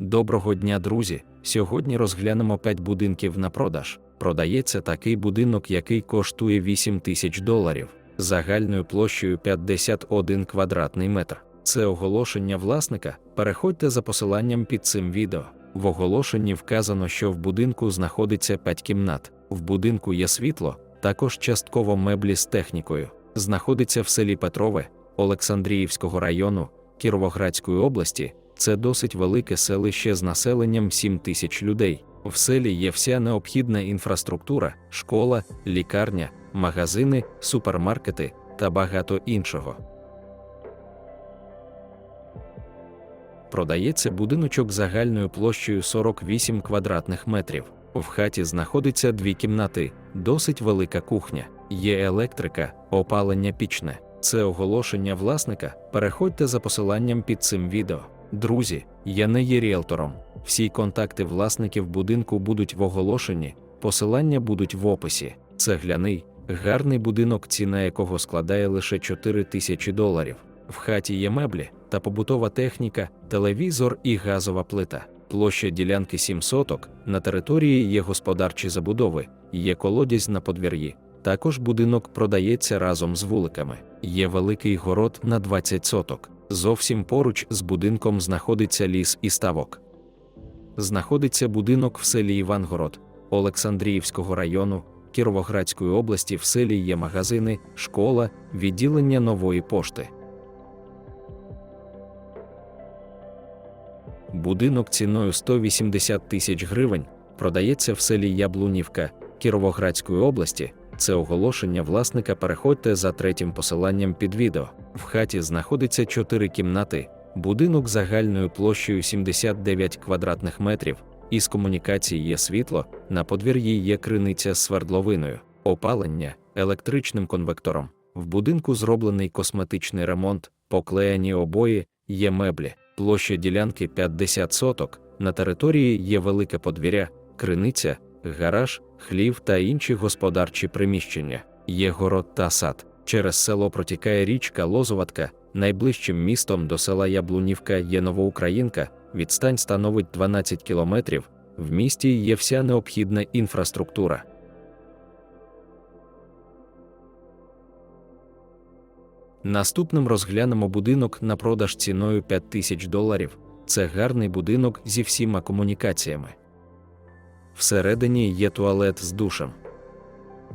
Доброго дня, друзі! Сьогодні розглянемо 5 будинків на продаж. Продається такий будинок, який коштує 8 тисяч доларів, загальною площею 51 квадратний метр. Це оголошення власника. Переходьте за посиланням під цим відео. В оголошенні вказано, що в будинку знаходиться 5 кімнат. В будинку є світло, також частково меблі з технікою. Знаходиться в селі Петрове, Олександріївського району, Кіровоградської області. Це досить велике селище з населенням 7 тисяч людей. В селі є вся необхідна інфраструктура, школа, лікарня, магазини, супермаркети та багато іншого. Продається будиночок загальною площею 48 квадратних метрів. В хаті знаходиться дві кімнати, досить велика кухня, є електрика, опалення пічне. Це оголошення власника. Переходьте за посиланням під цим відео. Друзі, я не є ріелтором. Всі контакти власників будинку будуть в оголошенні, посилання будуть в описі. Цегляний, гарний будинок, ціна якого складає лише 4 тисячі доларів. В хаті є меблі та побутова техніка, телевізор і газова плита. Площа ділянки 7 соток, на території є господарчі забудови, є колодязь на подвір'ї. Також будинок продається разом з вуликами. Є великий город на 20 соток. Зовсім поруч з будинком знаходиться ліс і ставок. Знаходиться будинок в селі Івангород, Олександріївського району, Кіровоградської області. В селі є магазини, школа, відділення нової пошти. Будинок ціною 180 тисяч гривень продається в селі Яблунівка Кіровоградської області. Це оголошення власника. Переходьте за третім посиланням під відео. В хаті знаходиться 4 кімнати, будинок загальною площею 79 квадратних метрів. Із комунікації є світло, на подвір'ї є криниця з свердловиною, опалення електричним конвектором. В будинку зроблений косметичний ремонт, поклеєні обої, є меблі, площа ділянки 50 соток. На території є велике подвір'я, криниця, гараж, хлів та інші господарчі приміщення. Є город та сад. Через село протікає річка Лозуватка. Найближчим містом до села Яблунівка є Новоукраїнка. Відстань становить 12 кілометрів. В місті є вся необхідна інфраструктура. Наступним розглянемо будинок на продаж ціною 5 тисяч доларів. Це гарний будинок зі всіма комунікаціями. Всередині є туалет з душем.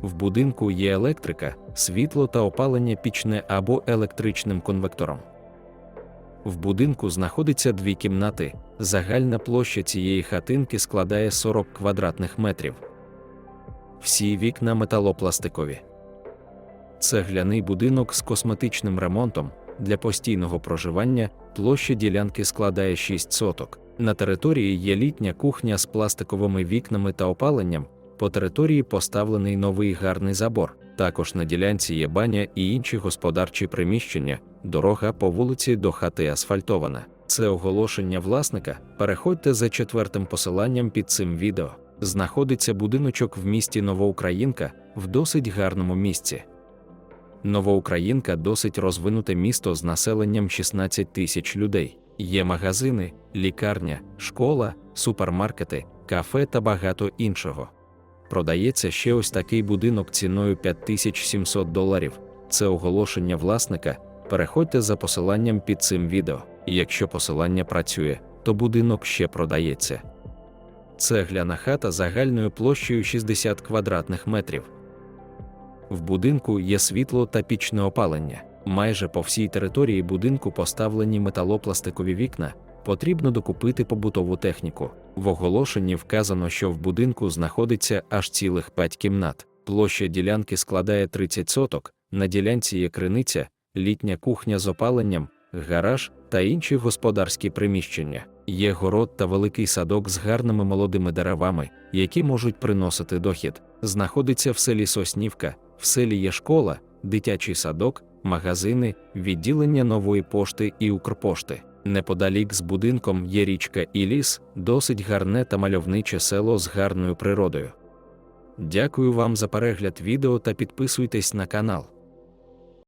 В будинку є електрика, світло та опалення пічне або електричним конвектором. В будинку знаходиться дві кімнати. Загальна площа цієї хатинки складає 40 квадратних метрів. Всі вікна металопластикові. Цегляний будинок з косметичним ремонтом для постійного проживання площа ділянки складає 6 соток. На території є літня кухня з пластиковими вікнами та опаленням. По території поставлений новий гарний забор. Також на ділянці є баня і інші господарчі приміщення. Дорога по вулиці до хати асфальтована. Це оголошення власника. Переходьте за четвертим посиланням під цим відео. Знаходиться будиночок в місті Новоукраїнка в досить гарному місці. Новоукраїнка досить розвинуте місто з населенням 16 тисяч людей. Є магазини, лікарня, школа, супермаркети, кафе та багато іншого. Продається ще ось такий будинок ціною 5700 доларів. Це оголошення власника. Переходьте за посиланням під цим відео. Якщо посилання працює, то будинок ще продається. Цегляна хата загальною площею 60 квадратних метрів. В будинку є світло та пічне опалення. Майже по всій території будинку поставлені металопластикові вікна. Потрібно докупити побутову техніку. В оголошенні вказано, що в будинку знаходиться аж цілих 5 кімнат. Площа ділянки складає 30 соток. На ділянці є криниця, літня кухня з опаленням, гараж та інші господарські приміщення. Є город та великий садок з гарними молодими деревами, які можуть приносити дохід. Знаходиться в селі Соснівка, в селі є школа, дитячий садок, магазини, відділення нової пошти і Укрпошти. Неподалік з будинком є річка і ліс, досить гарне та мальовниче село з гарною природою. Дякую вам за перегляд відео та підписуйтесь на канал.